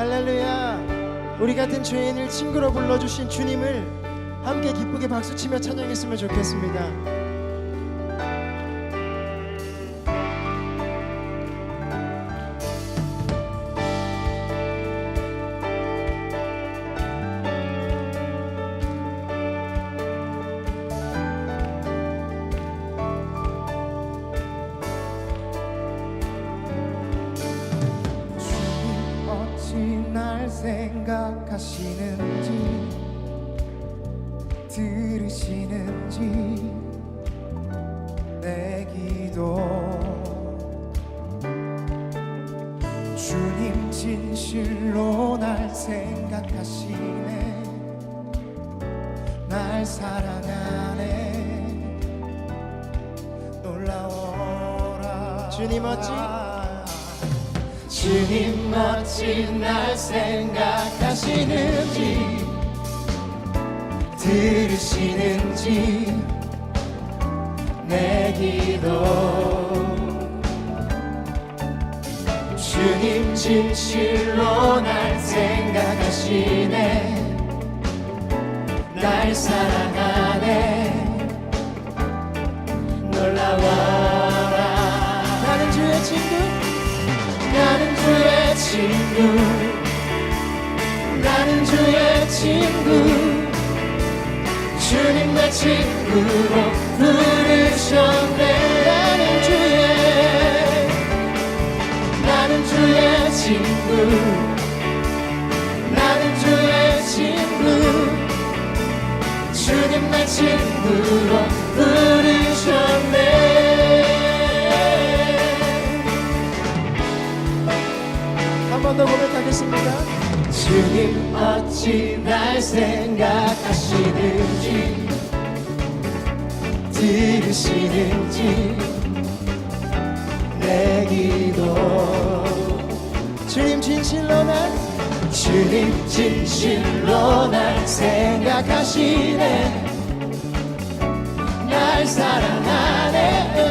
할렐루야. 우리 같은 죄인을 친구로 불러주신 주님을 함께 기쁘게 박수치며 찬양했으면 좋겠습니다. 생각하시는지 들으시는지 내 기도. 주님 진실로 날 생각하시네. 날 사랑하네. 놀라워라. 주님 어찌 주님 어찌 날 생각하시는지 들으시는지 내 기도. 주님 진실로 날 생각하시네. 날 사랑 친구 나는 주의 친구 주님 내 친구로 부르셨네. 나는 주의 나는 주의 친구 나는 주의 친구 주님 내 친구로 부르셨네 고백하겠습니다. 주님 어찌 날 생각하시는지 들으시는지 내 기도. 주님 진실로 날 주님 진실로 날 생각하시네. 날 사랑하네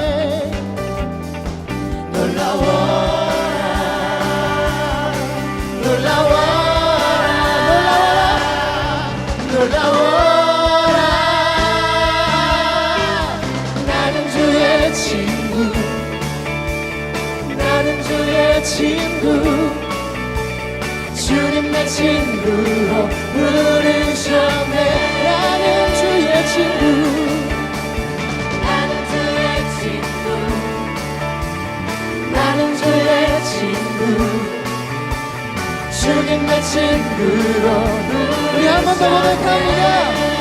친구로 부르셨네 나는 주의 친구. 나는 주의 친구. 나는 주의 친구. 주님 내 친구로 우리 한 번 더 고백합니다.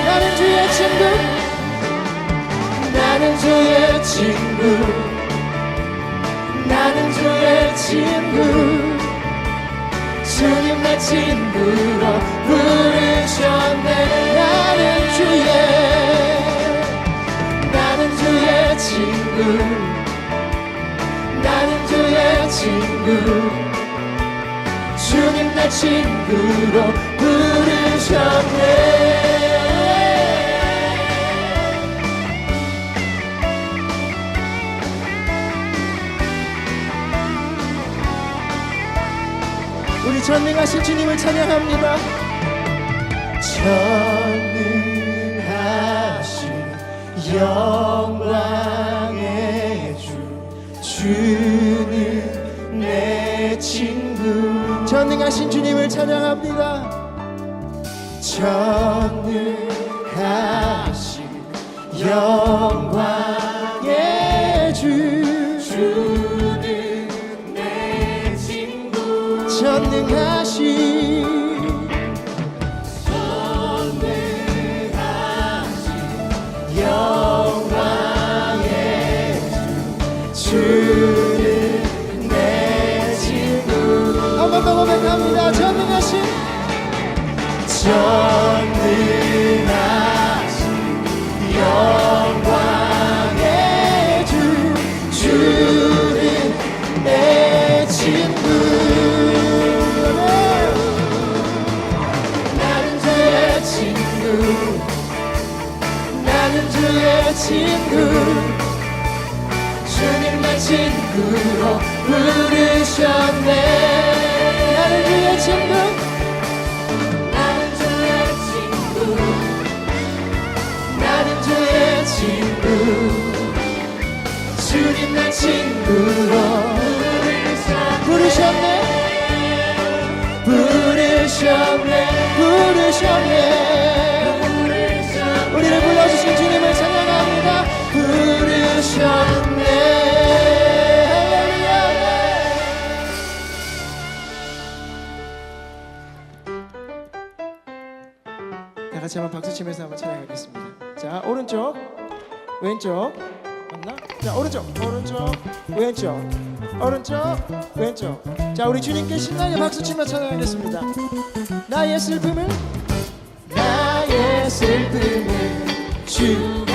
나는 주의 친구. 나는 주의 친구. 나는 주의 친구 주님 내 친구로 부르셨네. 나는 주의 나는 주의 친구. 나는 주의 친구. 주님 내 친구로 부르셨네 전능하신 주님을 찬양합니다. 전능하신 영광의 주 주는 내 친구. 전능하신 주님을 찬양합니다. 전능하신 영광 전 부르셨네 우리를 불러주신 주님을 찬양합니다. 한번 박수 치면서 한번 찬양하겠습니다. 자 오른쪽. 왼쪽. 맞나? 자 오른쪽. 오른쪽. 왼쪽 오른쪽 왼쪽. 자 우리 주님께 신나게 박수 치며 찬양하겠습니다. 나의 슬픔을 나의 슬픔을 주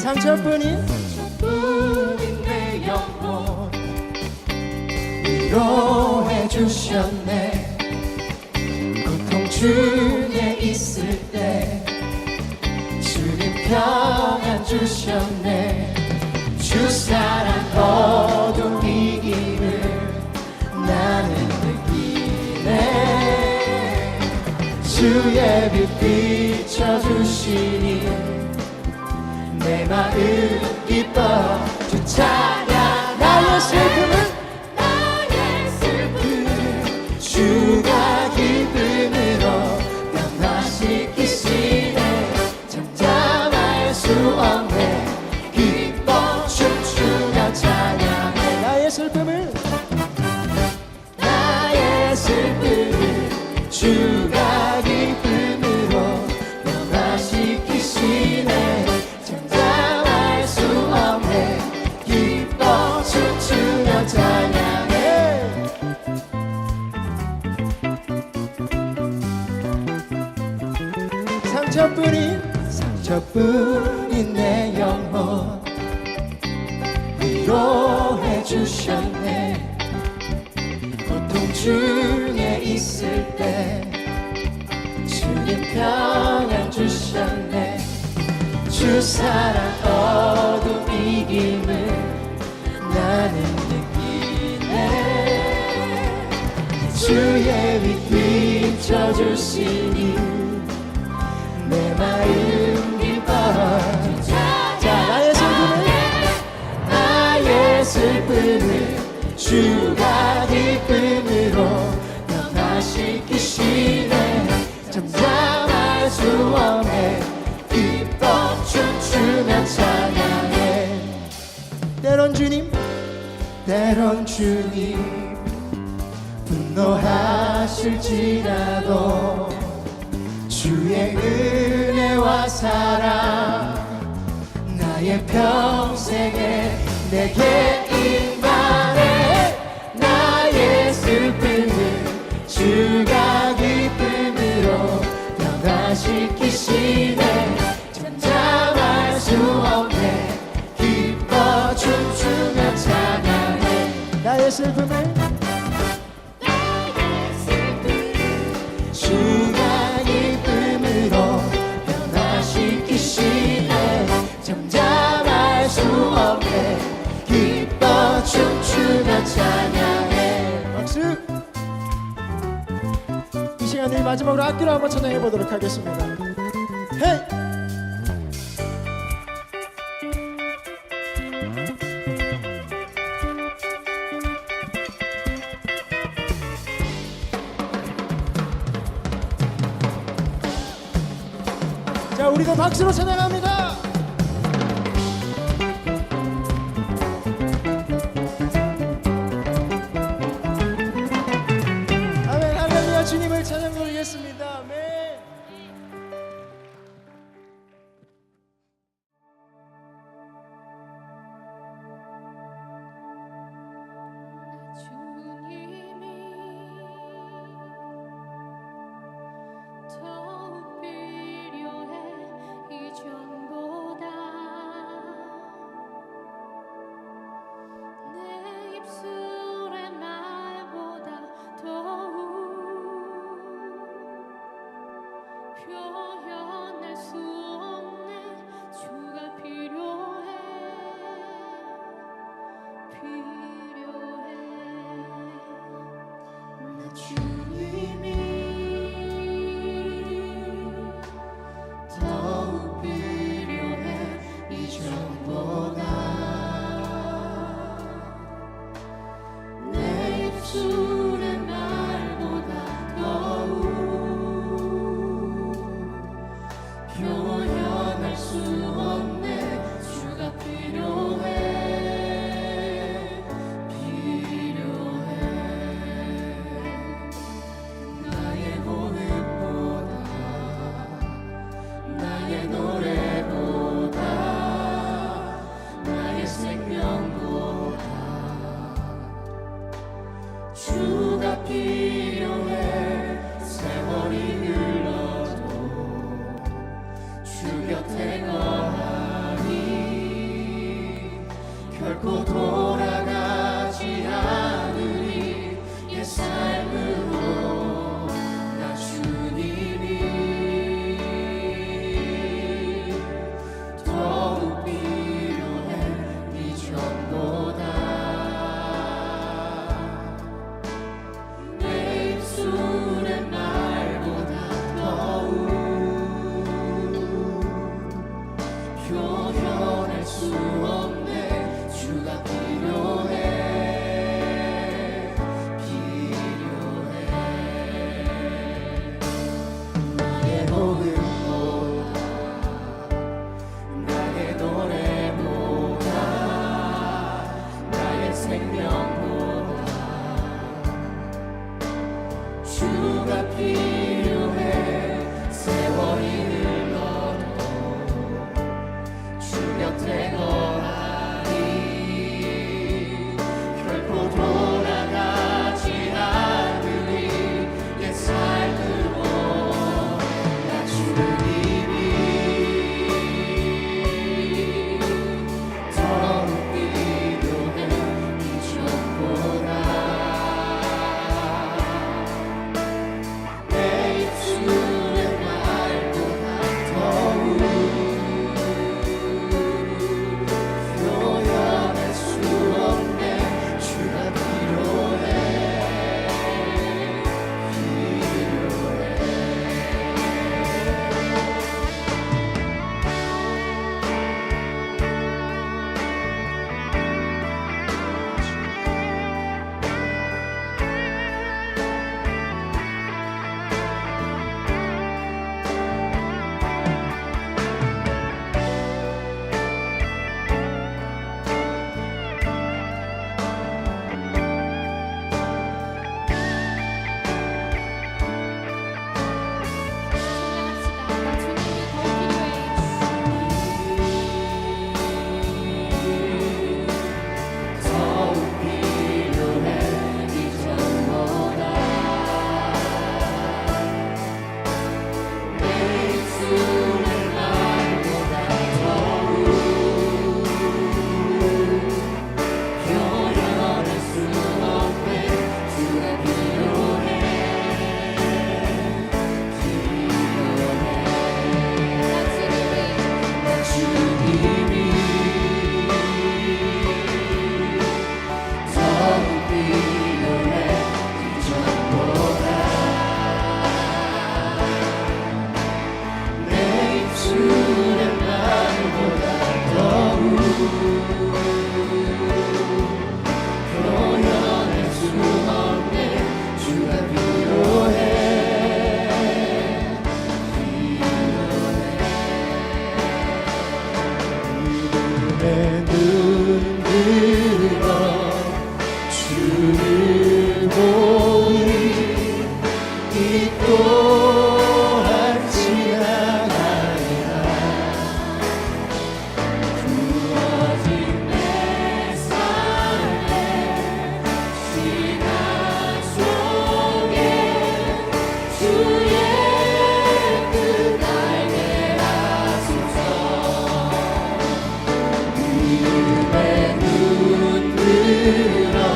상처뿐인 뿐인 내 영혼 위로해 주셨네. 고통 중에 있을 때 주님 평안 주셨네. 주 사랑 어둠 이김을 나는 느끼네. 주의 빛 비춰주시니 내 마음 기뻐 주 찬양 나의 슬픔을 상처뿐인 상처뿐인 내 영혼. 위로해 주셨네. 고통 중에 있을 때 주님 평안 주셨네. 주 사랑 어둠 이김을 나는 느끼네. 주의 빛 비춰주시니 내 마음 기뻐 자 나의 슬픔을 나의 슬픔을 주가 기쁨으로 변화시 키시네. 잠잠할 수 없네. 기뻐 춤추며 찬양해 때론 주님 때론 주님 이 시간 우리 마지막으로 악기로 한번 찬양해 보도록 하겠습니다. 헤이 우리도 박수로 찬양합니다. truth. 주가 들어